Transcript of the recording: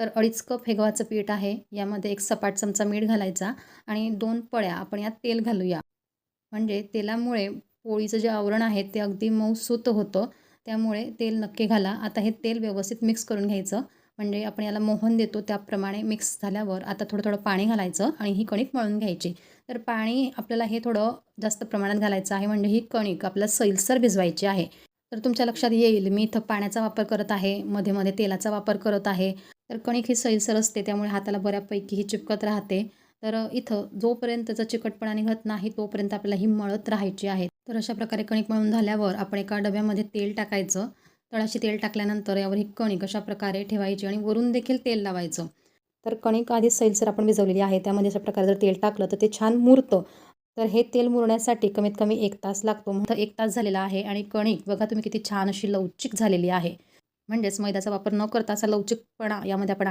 तर अडीच कप हे गव्हाचं पीठ आहे. यामध्ये एक सपाट चमचा मीठ घालायचा आणि दोन पळ्या आपण यात तेल घालूया. म्हणजे तेलामुळे पोळीचं जे आवरण आहे ते अगदी मऊसूत होतं. त्यामुळे तेल नक्की घाला. आता हे तेल व्यवस्थित मिक्स करून घ्यायचं. म्हणजे आपण याला मोहन देतो त्याप्रमाणे मिक्स झाल्यावर आता थोडं थोडं पाणी घालायचं आणि ही कणिक मळून घ्यायची. तर पाणी आपल्याला हे थोडं जास्त प्रमाणात घालायचं आहे. म्हणजे ही कणिक आपल्याला सैलसर भिजवायची आहे. तर तुमच्या लक्षात येईल. मी इथं पाण्याचा वापर करत आहे. मध्ये मध्ये तेलाचा वापर करत आहे. तर कणिक ही सैलसर असते त्यामुळे हाताला बऱ्यापैकी ही चिपकत राहते. तर इथं जोपर्यंत त्याचा चिकटपणा निघत नाही तोपर्यंत आपल्याला ही मळत राहायची आहे. तर अशा प्रकारे कणिक मळून झाल्यावर आपण एका डब्यामध्ये तेल टाकायचं. तळाशी तेल टाकल्यानंतर यावर ही कणिक अशा प्रकारे ठेवायची आणि वरून देखील तेल लावायचं. तर कणिक आधी सैलसर आपण भिजवलेली आहे त्यामध्ये अशा प्रकारे जर तेल टाकलं तर ते छान मुरतं. तर हे तेल मुरण्यासाठी कमीत कमी एक तास लागतो. म्हणून एक तास झालेला आहे आणि कणिक बघा तुम्ही किती छान अशी लवचिक झालेली आहे. म्हणजेच मैद्याचा वापर न करता असा लवचिकपणा यामध्ये आपण